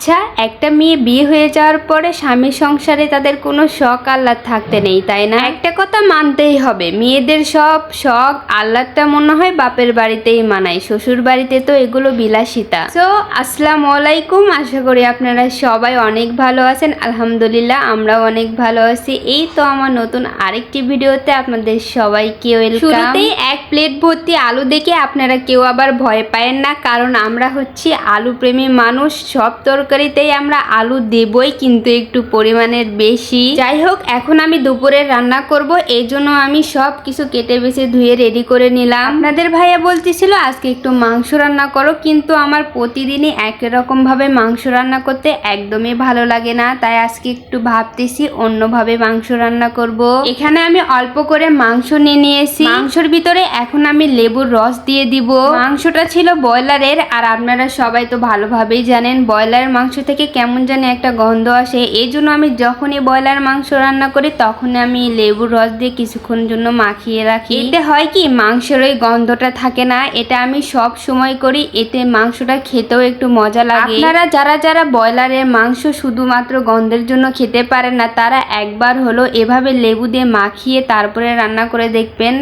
আচ্ছা একটা মেয়ে বিয়ে হয়ে যাওয়ার পরে স্বামী সংসারে তাদের কোনো শখ আহ্লাদ থাকতে নেই, তাই না? একটা কথা মানতেই হবে, মেয়েদের সব শখ আহ্লাদটা মনে হয় বাপের বাড়িতেই মানায়, শ্বশুর বাড়িতে তো এগুলো বিলাসিতা। সো আসসালাম আলাইকুম, আশা করি আপনারা সবাই অনেক ভালো আছেন, আলহামদুলিল্লাহ আমরাও অনেক ভালো আছি। এই তো আমার নতুন আরেকটি ভিডিওতে আপনাদের সবাইকে শুরুতেই এক প্লেট ভর্তি আলু দেখে আপনারা কেউ আবার ভয় পায়েন না, কারণ আমরা হচ্ছি আলু প্রেমী মানুষ, সব তরকারিতেই আমরা আলু দেবই, কিন্তু একটু পরিমাণের বেশি। যাই হোক এখন আমি দুপুরে রান্না করব, এই জন্য আমি সব কিছু কেটে বেছে ধুয়ে রেডি করে নিলাম। আপনাদের ভাইয়া বলতেছিল, আজকে একটু মাংস রান্না করো। কিন্তু আমার প্রতিদিনই একই রকম ভাবে মাংস রান্না করতে একদমই ভালো লাগে না। তাই আজকে একটু ভাবতেছি, অন্যভাবে মাংস রান্না করব। এখানে আমি অল্প করে মাংস নিয়ে নিয়েছি। মাংসর ভিতরে এখন আমি লেবুর রস দিয়ে দিব। মাংসটা ছিল ব্রয়লারের, আর আপনারা সবাই তো ভালোভাবেই জানেন ব্রয়লারের মাংস থেকে কেমন জানি একটা গন্ধ আসে। এই জন্য আমি যখনই ব্রয়লার মাংস রান্না করি, তখনই আমি লেবুর রস দিয়ে কিছুক্ষণ জন্য মাখিয়ে রাখি। এতে হয় কি, মাংসের ওই গন্ধটা থাকে না, এটা আমি সব সময় করি, এতে মাংসটা খেতেও একটু মজা লাগে। আপনারা যারা যারা ব্রয়লারের মাংস শুধুমাত্র গন্ধের জন্য খেতে পারেন না, তারা একবার হলো এভাবে লেবু দিয়ে মাখিয়ে তারপরে রান্না করে দেখবেন,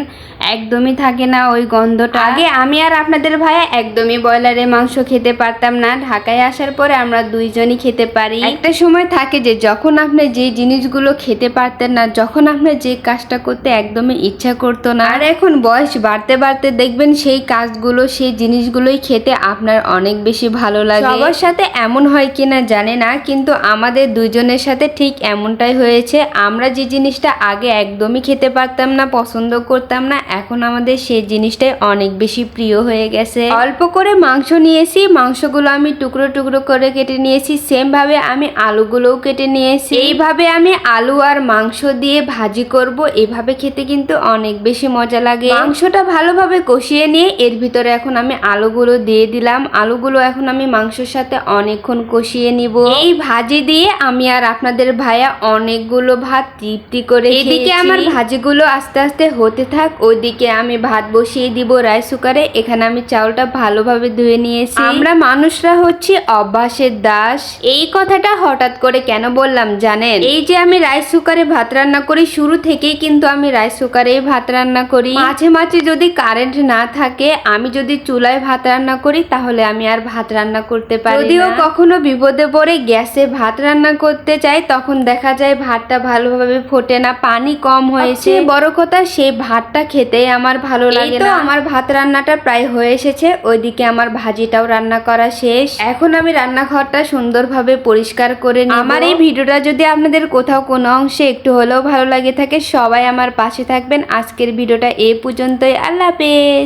একদমই থাকে না ওই গন্ধটা। আগে আমি আর আপনাদের ভাইয়া একদমই ব্রয়লারের মাংস খেতে পারতাম না। ঢাকায় আসার পরে আমরা দুইজনই খেতে পারি। একটা সময় থাকে যে যখন আপনি যে জিনিসগুলো খেতে পারতেন না যখন আপনি যে কাজটা করতে একদমই ইচ্ছা করতো না আর এখন বয়স বাড়তে বাড়তে দেখবেন সেই কাজগুলো সেই জিনিসগুলোই খেতে আপনার অনেক বেশি ভালো লাগে। সবার সাথে এমন হয় কিনা জানে না কিন্তু আমাদের দুইজনের সাথে ঠিক এমনটাই হয়েছে। আমরা যে জিনিসটা আগে একদমই খেতে পারতাম না পছন্দ করতাম না এখন আমাদের সেই জিনিসটাই অনেক বেশি প্রিয় হয়ে গেছে। অল্প করে মাংস নিয়েছি মাংসগুলো আমি টুকরো টুকরো করে কেটে নিয়েছি সেম ভাবে আমি আলুগুলোও কেটে নিয়েছি। এইভাবে আমি আলু আর মাংস দিয়ে ভাজি করব এভাবে খেতে কিন্তু অনেক বেশি মজা লাগে। মাংসটা ভালোভাবে কষিয়ে নিয়ে এর ভিতরে এখন আমি আলুগুলো দিয়ে দিলাম। আলুগুলো এখন আমি মাংসের সাথে অনেকক্ষণ কষিয়ে নিব। এই ভাজি দিয়ে আমি আর আপনাদের ভাইয়া অনেকগুলো ভাত তৃপ্তি করে এদিকে আমার ভাজিগুলো আস্তে আস্তে হতে থাক ওইদিকে আমি ভাত বসিয়ে দিব রাইস কুকারে। এখানে আমি চাউলটা ভালোভাবে ধুয়ে নিয়েছি। আমরা মানুষরা হচ্ছে অভ্যাসের দাস। এই কথাটা হঠাৎ করে কেন বললাম জানেন? এই যে আমি রাইস কুকারে ভাত রান্না করি শুরু থেকেই কিন্তু আমি রাইস কুকারে ভাত রান্না করি। মাঝে মাঝে যদি কারেন্ট না থাকে আমি যদি চুলায় ভাত রান্না করি তাহলে আমি আর ভাত রান্না করতে পারি যদিও কখনো বিপদে পড়ে গ্যাসে ভাত রান্না করতে চাই তখন দেখা যায় ভাতটা ভালোভাবে ফোটে না পানি কম হয়েছে। বড় কথা সেই ভাতটা খেতে আমার ভালো লাগে না। আমার ভাত রান্নাটা প্রায় হয়ে এসেছে ওইদিকে আমার ভাজিটাও রান্না করা শেষ। এখন আমি রান্নাঘরটা সুন্দরভাবে পরিষ্কার করে আমার এই ভিডিওটা যদি আপনাদের কোথাও কোনো অংশে একটু হলেও ভালো লাগে থাকে, সবাই আমার পাশে থাকবেন। আজকের ভিডিওটা এ পর্যন্তই। আল্লাহ হাফেজ।